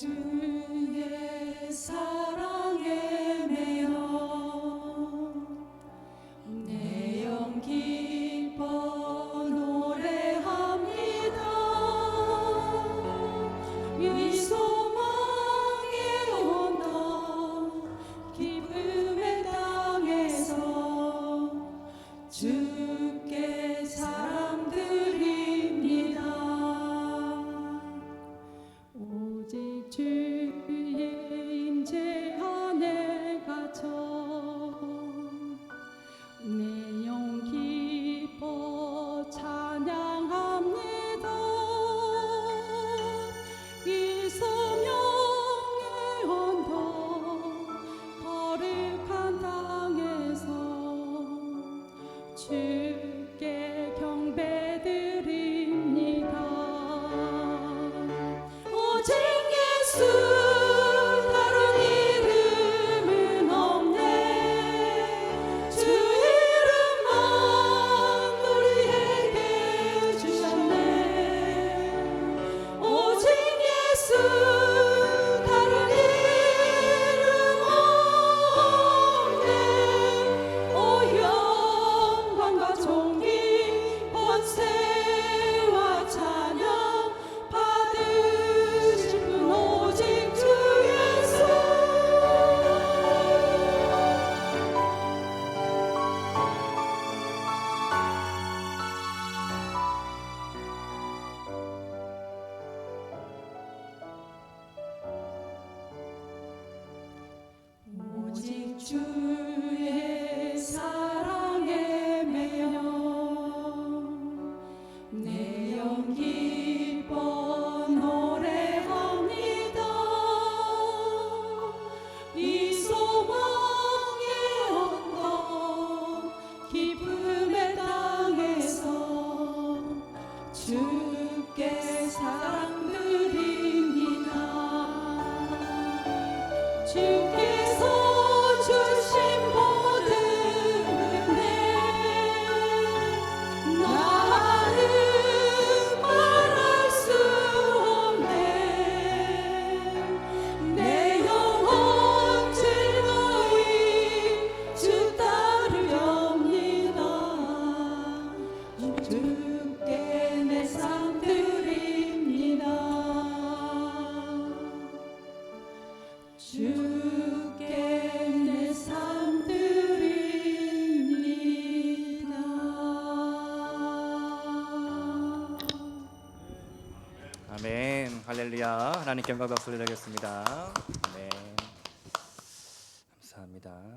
to to 아멘. 할렐루야. 하나님께 영광 박수를 드리겠습니다. 아멘. 네. 감사합니다.